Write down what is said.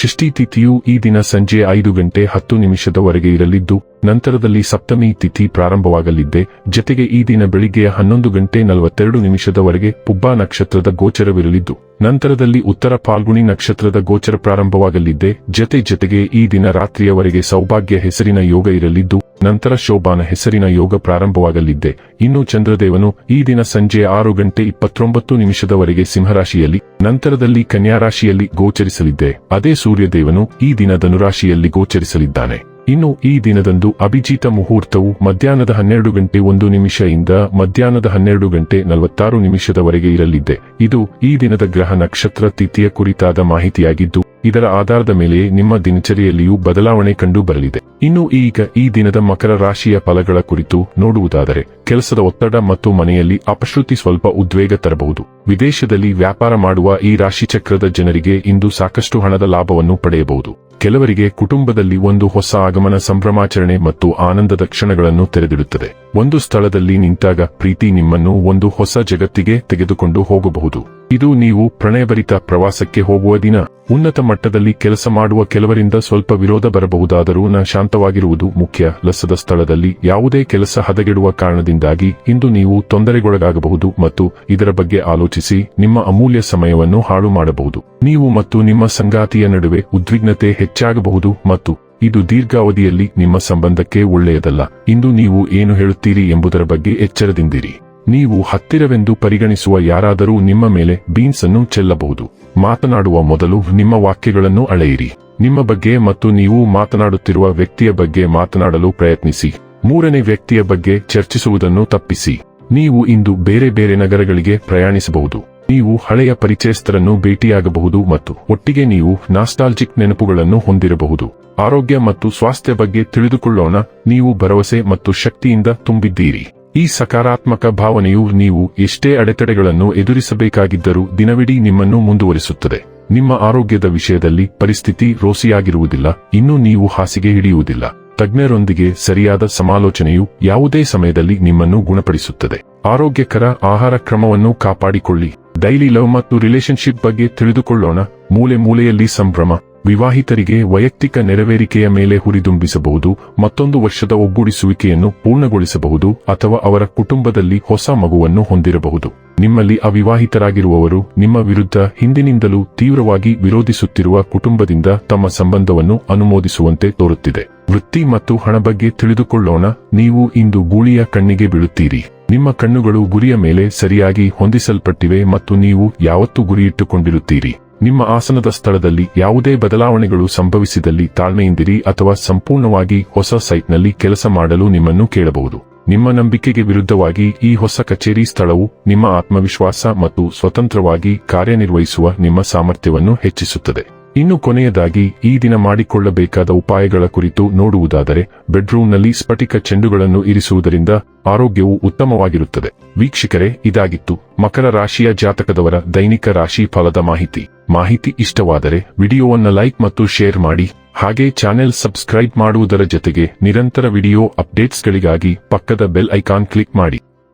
ಷಷ್ಠಿ ತಿಥಿಯು ಈ ದಿನ ಸಂಜೆ ಐದು ಗಂಟೆ ಹತ್ತು ನಿಮಿಷದವರೆಗೆ ಇರಲಿದ್ದು, ನಂತರದಲ್ಲಿ ಸಪ್ತಮಿ ತಿಥಿ ಪ್ರಾರಂಭವಾಗಲಿದ್ದೆ. ಜತೆಗೆ ಈ ದಿನ ಬೆಳಿಗ್ಗೆಯ ಹನ್ನೊಂದು ಗಂಟೆ ನಲವತ್ತೆರಡು ನಿಮಿಷದವರೆಗೆ ಪುಬ್ಬಾ ನಕ್ಷತ್ರದ ಗೋಚರವಿರಲಿದ್ದು, ನಂತರದಲ್ಲಿ ಉತ್ತರ ಫಾಲ್ಗುಣಿ ನಕ್ಷತ್ರದ ಗೋಚರ ಪ್ರಾರಂಭವಾಗಲಿದ್ದೆ. ಜತೆ ಜತೆಗೆ ಈ ದಿನ ರಾತ್ರಿಯವರೆಗೆ ಸೌಭಾಗ್ಯ ಹೆಸರಿನ ಯೋಗ ಇರಲಿದ್ದು, ನಂತರ ಶೋಭಾನ ಹೆಸರಿನ ಯೋಗ ಪ್ರಾರಂಭವಾಗಲಿದ್ದೆ. ಇನ್ನು ಚಂದ್ರದೇವನು ಈ ದಿನ ಸಂಜೆ ಆರು ಗಂಟೆ ಇಪ್ಪತ್ತೊಂಬತ್ತು ನಿಮಿಷದವರೆಗೆ ಸಿಂಹರಾಶಿಯಲ್ಲಿ ನಂತರದಲ್ಲಿ ಕನ್ಯಾರಾಶಿಯಲ್ಲಿ ಗೋಚರಿಸಲಿದ್ದೆ. ಅದೇ ಸೂರ್ಯದೇವನು ಈ ದಿನ ಧನುರಾಶಿಯಲ್ಲಿ ಗೋಚರಿಸಲಿದ್ದಾನೆ. ಇನ್ನು ಈ ದಿನದಂದು ಅಭಿಜಿತ ಮುಹೂರ್ತವು ಮಧ್ಯಾಹ್ನದ ಹನ್ನೆರಡು ಗಂಟೆ ಒಂದು ನಿಮಿಷದಿಂದ ಮಧ್ಯಾಹ್ನದ ಹನ್ನೆರಡು ಗಂಟೆ ನಲವತ್ತಾರು ನಿಮಿಷದವರೆಗೆ ಇರಲಿದೆ. ಇದು ಈ ದಿನದ ಗ್ರಹ ನಕ್ಷತ್ರ ತಿಥಿಯ ಕುರಿತಾದ ಮಾಹಿತಿಯಾಗಿದ್ದು, ಇದರ ಆಧಾರದ ಮೇಲೆ ನಿಮ್ಮ ದಿನಚರಿಯಲ್ಲಿಯೂ ಬದಲಾವಣೆ ಕಂಡು ಬರಲಿದೆ ಇನ್ನು ಈಗ ಈ ದಿನದ ಮಕರ ರಾಶಿಯ ಫಲಗಳ ಕುರಿತು ನೋಡುವುದಾದರೆ, ಕೆಲಸದ ಒತ್ತಡ ಮತ್ತು ಮನೆಯಲ್ಲಿ ಅಪಶ್ರುತಿ ಸ್ವಲ್ಪ ಉದ್ವೇಗ ತರಬಹುದು. ವಿದೇಶದಲ್ಲಿ ವ್ಯಾಪಾರ ಮಾಡುವ ಈ ರಾಶಿಚಕ್ರದ ಜನರಿಗೆ ಇಂದು ಸಾಕಷ್ಟು ಹಣದ ಲಾಭವನ್ನು ಪಡೆಯಬಹುದು. ಕೆಲವರಿಗೆ ಕುಟುಂಬದಲ್ಲಿ ಒಂದು ಹೊಸ ಆಗಮನ ಸಂಭ್ರಮಾಚರಣೆ ಮತ್ತು ಆನಂದದ ಕ್ಷಣಗಳನ್ನು ತೆರೆದಿಡುತ್ತದೆ. ಒಂದು ಸ್ಥಳದಲ್ಲಿ ನಿಂತಾಗ ಪ್ರೀತಿ ನಿಮ್ಮನ್ನು ಒಂದು ಹೊಸ ಜಗತ್ತಿಗೆ ತೆಗೆದುಕೊಂಡು ಹೋಗಬಹುದು. ಇದು ನೀವು ಪ್ರಣಯಭರಿತ ಪ್ರವಾಸಕ್ಕೆ ಹೋಗುವ ದಿನ. ಉನ್ನತ ಮಟ್ಟದಲ್ಲಿ ಕೆಲಸ ಮಾಡುವ ಕೆಲವರಿಂದ ಸ್ವಲ್ಪ ವಿರೋಧ ಬರಬಹುದಾದರೂ ನ ಶಾಂತವಾಗಿರುವುದು ಮುಖ್ಯ. ಲಸದ ಸ್ಥಳದಲ್ಲಿ ಯಾವುದೇ ಕೆಲಸ ಹದಗೆಡುವ ಕಾರಣದಿಂದಾಗಿ ಇಂದು ನೀವು ತೊಂದರೆಗೊಳಗಾಗಬಹುದು ಮತ್ತು ಇದರ ಬಗ್ಗೆ ಆಲೋಚಿಸಿ ನಿಮ್ಮ ಅಮೂಲ್ಯ ಸಮಯವನ್ನು ಹಾಳು ಮಾಡಬಹುದು. ನೀವು ಮತ್ತು ನಿಮ್ಮ ಸಂಗಾತಿಯ ನಡುವೆ ಉದ್ವಿಗ್ನತೆ ಹೆಚ್ಚಾಗಬಹುದು ಮತ್ತು ಇದು ದೀರ್ಘಾವಧಿಯಲ್ಲಿ ನಿಮ್ಮ ಸಂಬಂಧಕ್ಕೆ ಒಳ್ಳೆಯದಲ್ಲ. ಇಂದು ನೀವು ಏನು ಹೇಳುತ್ತೀರಿ ಎಂಬುದರ ಬಗ್ಗೆ ಎಚ್ಚರದಿಂದಿರಿ. ನೀವು ಹತ್ತಿರವೆಂದು ಪರಿಗಣಿಸುವ ಯಾರಾದರೂ ನಿಮ್ಮ ಮೇಲೆ ಬೀನ್ಸ್ ಅನ್ನು ಚೆಲ್ಲಬಹುದು. ಮಾತನಾಡುವ ಮೊದಲು ನಿಮ್ಮ ವಾಕ್ಯಗಳನ್ನು ಅಳೆಯಿರಿ. ನಿಮ್ಮ ಬಗ್ಗೆ ಮತ್ತು ನೀವು ಮಾತನಾಡುತ್ತಿರುವ ವ್ಯಕ್ತಿಯ ಬಗ್ಗೆ ಮಾತನಾಡಲು ಪ್ರಯತ್ನಿಸಿ. ಮೂರನೇ ವ್ಯಕ್ತಿಯ ಬಗ್ಗೆ ಚರ್ಚಿಸುವುದನ್ನು ತಪ್ಪಿಸಿ. ನೀವು ಇಂದು ಬೇರೆ ಬೇರೆ ನಗರಗಳಿಗೆ ಪ್ರಯಾಣಿಸಬಹುದು. ನೀವು ಹಳೆಯ ಪರಿಚಯಸ್ಥರನ್ನು ಭೇಟಿಯಾಗಬಹುದು ಮತ್ತು ಒಟ್ಟಿಗೆ ನೀವು ನಾಸ್ಟಾಲ್ಜಿಕ್ ನೆನಪುಗಳನ್ನು ಹೊಂದಿರಬಹುದು. ಆರೋಗ್ಯ ಮತ್ತು ಸ್ವಾಸ್ಥ್ಯ ಬಗ್ಗೆ ತಿಳಿದುಕೊಳ್ಳೋಣ. ನೀವು ಭರವಸೆ ಮತ್ತು ಶಕ್ತಿಯಿಂದ ತುಂಬಿದ್ದೀರಿ. ಈ ಸಕಾರಾತ್ಮಕ ಭಾವನೆಯು ನೀವು ಎಷ್ಟೇ ಅಡೆತಡೆಗಳನ್ನು ಎದುರಿಸಬೇಕಾಗಿದ್ದರೂ ದಿನವಿಡೀ ನಿಮ್ಮನ್ನು ಮುಂದುವರಿಸುತ್ತದೆ. ನಿಮ್ಮ ಆರೋಗ್ಯದ ವಿಷಯದಲ್ಲಿ ಪರಿಸ್ಥಿತಿ ರೋಸಿಯಾಗಿರುವುದಿಲ್ಲ, ಇನ್ನೂ ನೀವು ಹಾಸಿಗೆ ಹಿಡಿಯುವುದಿಲ್ಲ. ತಜ್ಞರೊಂದಿಗೆ ಸರಿಯಾದ ಸಮಾಲೋಚನೆಯು ಯಾವುದೇ ಸಮಯದಲ್ಲಿ ನಿಮ್ಮನ್ನು ಗುಣಪಡಿಸುತ್ತದೆ. ಆರೋಗ್ಯಕರ ಆಹಾರ ಕ್ರಮವನ್ನು ಕಾಪಾಡಿಕೊಳ್ಳಿ. ಡೈಲಿ ಲವ್ ಮತ್ತು ರಿಲೇಶನ್ಶಿಪ್ ಬಗ್ಗೆ ತಿಳಿದುಕೊಳ್ಳೋಣ. ಮೂಲೆ ಮೂಲೆಯಲ್ಲಿ ಸಂಭ್ರಮ. ವಿವಾಹಿತರಿಗೆ ವೈಯಕ್ತಿಕ ನೆರವೇರಿಕೆಯ ಮೇಲೆ ಹುರಿದುಂಬಿಸಬಹುದು, ಮತ್ತೊಂದು ವರ್ಷದ ಒಗ್ಗೂಡಿಸುವಿಕೆಯನ್ನು ಪೂರ್ಣಗೊಳಿಸಬಹುದು ಅಥವಾ ಅವರ ಕುಟುಂಬದಲ್ಲಿ ಹೊಸ ಮಗುವನ್ನು ಹೊಂದಿರಬಹುದು. ನಿಮ್ಮಲ್ಲಿ ಅವಿವಾಹಿತರಾಗಿರುವವರು ನಿಮ್ಮ ವಿರುದ್ಧ ಹಿಂದಿನಿಂದಲೂ ತೀವ್ರವಾಗಿ ವಿರೋಧಿಸುತ್ತಿರುವ ಕುಟುಂಬದಿಂದ ತಮ್ಮ ಸಂಬಂಧವನ್ನು ಅನುಮೋದಿಸುವಂತೆ ತೋರುತ್ತಿದೆ. ವೃತ್ತಿ ಮತ್ತು ಹಣ ಬಗ್ಗೆ ತಿಳಿದುಕೊಳ್ಳೋಣ, ನೀವು ಇಂದು ಗೂಳಿಯ ಕಣ್ಣಿಗೆ ಬೀಳುತ್ತೀರಿ. ನಿಮ್ಮ ಕಣ್ಣುಗಳು ಗುರಿಯ ಮೇಲೆ ಸರಿಯಾಗಿ ಹೊಂದಿಸಲ್ಪಟ್ಟಿವೆ ಮತ್ತು ನೀವು ಯಾವತ್ತೂ ಗುರಿಯಿಟ್ಟುಕೊಂಡಿರುತ್ತೀರಿ. ನಿಮ್ಮ ಆಸನದ ಸ್ಥಳದಲ್ಲಿ ಯಾವುದೇ ಬದಲಾವಣೆಗಳು ಸಂಭವಿಸಿದಲ್ಲಿ ತಾಳ್ಮೆಯಿಂದಿರಿ ಅಥವಾ ಸಂಪೂರ್ಣವಾಗಿ ಹೊಸ ಸೈಟ್ನಲ್ಲಿ ಕೆಲಸ ಮಾಡಲು ನಿಮ್ಮನ್ನು ಕೇಳಬಹುದು. ನಿಮ್ಮ ನಂಬಿಕೆಗೆ ವಿರುದ್ಧವಾಗಿ ಈ ಹೊಸ ಕಚೇರಿ ಸ್ಥಳವು ನಿಮ್ಮ ಆತ್ಮವಿಶ್ವಾಸ ಮತ್ತು ಸ್ವತಂತ್ರವಾಗಿ ಕಾರ್ಯನಿರ್ವಹಿಸುವ ನಿಮ್ಮ ಸಾಮರ್ಥ್ಯವನ್ನು ಹೆಚ್ಚಿಸುತ್ತದೆ. ಇನ್ನು ಕೊನೆಯದಾಗಿ, ಈ ದಿನ ಮಾಡಿಕೊಳ್ಳಬೇಕಾದ ಉಪಾಯಗಳ ಕುರಿತು ನೋಡುವುದಾದರೆ, ಬೆಡ್ರೂಮ್ನಲ್ಲಿ ಸ್ಫಟಿಕ ಚೆಂಡುಗಳನ್ನು ಇರಿಸುವುದರಿಂದ ಆರೋಗ್ಯವು ಉತ್ತಮವಾಗಿರುತ್ತದೆ. ವೀಕ್ಷಕರೇ, ಇದಾಗಿತ್ತು ಮಕರ ರಾಶಿಯ ಜಾತಕದವರ ದೈನಿಕ ರಾಶಿ ಫಲದ ಮಾಹಿತಿ. ಮಾಹಿತಿ ಇಷ್ಟವಾದರೆ, ವಿಡಿಯೋವನ್ನು ಲೈಕ್ ಮತ್ತು ಶೇರ್ ಮಾಡಿ, ಹಾಗೆ ಚಾನೆಲ್ ಸಬ್ಸ್ಕ್ರೈಬ್ ಮಾಡುವುದರ ಜೊತೆಗೆ ನಿರಂತರ ವಿಡಿಯೋ ಅಪ್ಡೇಟ್ಸ್ಗಳಿಗಾಗಿ ಪಕ್ಕದ ಬೆಲ್ ಐಕಾನ್ ಕ್ಲಿಕ್ ಮಾಡಿ.